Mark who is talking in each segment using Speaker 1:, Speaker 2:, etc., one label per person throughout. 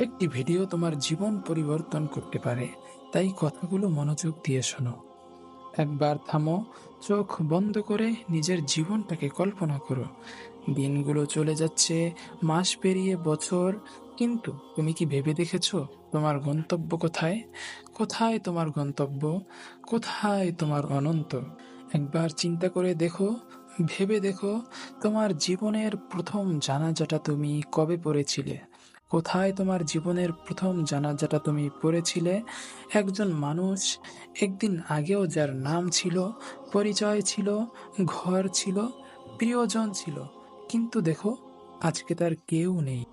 Speaker 1: একটি ভিডিও তোমার জীবন পরিবর্তন করতে পারে। তাই কথাগুলো মনোযোগ দিয়ে শোনো। একবার থামো, চোখ বন্ধ করে নিজের জীবনটাকে কল্পনা করো। দিনগুলো চলে যাচ্ছে, মাস পেরিয়ে বছর। কিন্তু তুমি কি ভেবে দেখেছ তোমার গন্তব্য কোথায়? কোথায় তোমার গন্তব্য? কোথায় তোমার অনন্ত? একবার চিন্তা করে দেখো, ভেবে দেখো তোমার জীবনের প্রথম জানাজাটা তুমি কবে পড়েছিলে? কোথায় তোমার জীবনের প্রথম জানাজাটা তুমি পড়েছিলে? একজন মানুষ একদিন আগেও যার নাম ছিল, পরিচয় ছিল, ঘর ছিল, প্রিয়জন ছিল। কিন্তু দেখো, আজকে তার কেউ নেই।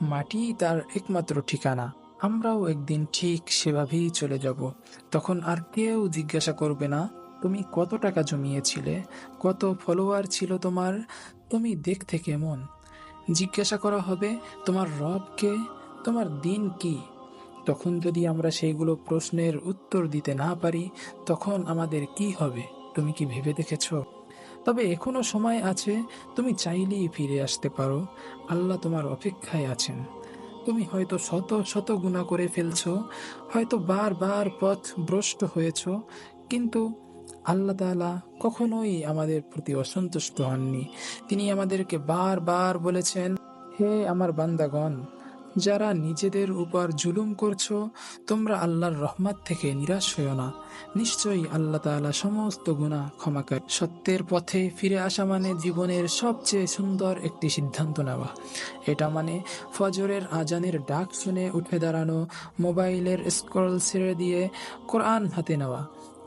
Speaker 1: মাটি তার একমাত্র ঠিকানা। আমরাও একদিন ঠিক সেভাবেই চলে যাব। তখন আর কেউ জিজ্ঞাসা করবে না, তুমি কত টাকা জমিয়েছিলে? কত ফলোয়ার ছিল তোমার? তুমি দেখতে কেমন? জিজ্ঞাসা করা হবে, তোমার রবকে তোমার দিন কি? তখন যদি আমরা সেইগুলো প্রশ্নের উত্তর দিতে না পারি, তখন আমাদের কি হবে? তুমি কি ভেবে দেখেছ? তবে এখনও সময় আছে, তুমি চাইলেই ফিরে আসতে পারো। আল্লাহ তোমার অপেক্ষায় আছেন। তুমি হয়তো শত শত গুণা করে ফেলছো, হয়তো বারবার পথ ভ্রষ্ট হয়েছ, কিন্তু আল্লাহ তাআলা কখনোই আমাদের প্রতি অসন্তুষ্ট হননি। তিনি আমাদেরকে বারবার বলেছেন, হে আমার বান্দাগণ, যারা নিজেদের উপর জুলুম করছ, তোমরা আল্লাহর রহমত থেকে নিরাশ হইও না। নিশ্চয়ই আল্লাহ তাআলা সমস্ত গুণা ক্ষমা করে। সত্যের পথে ফিরে আসা মানে জীবনের সবচেয়ে সুন্দর একটি সিদ্ধান্ত নেওয়া। এটা মানে ফজরের আজানের ডাক শুনে উঠে দাঁড়ানো, মোবাইলের স্ক্রল ছেড়ে দিয়ে কোরআন হাতে নেওয়া।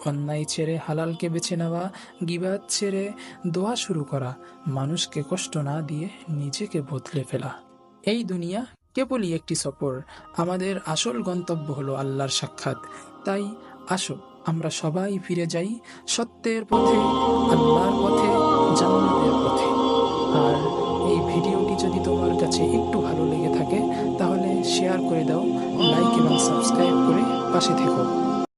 Speaker 1: অন্যায় ছেড়ে হালালকে বেছে নেওয়া, গিবাদ ছেড়ে দোয়া শুরু করা, মানুষকে কষ্ট না দিয়ে নিজেকে বদলে ফেলা। এই দুনিয়া কেবলই একটি সফর। আমাদের আসল গন্তব্য হলো আল্লাহর সাক্ষাৎ। তাই আসো, আমরা সবাই ফিরে যাই সত্যের পথে, আল্লাহর পথে, জান্নাতের পথে। আর এই ভিডিওটি যদি তোমার কাছে একটু ভালো লেগে থাকে, তাহলে শেয়ার করে দাও, লাইক এবং সাবস্ক্রাইব করে পাশে থেকো।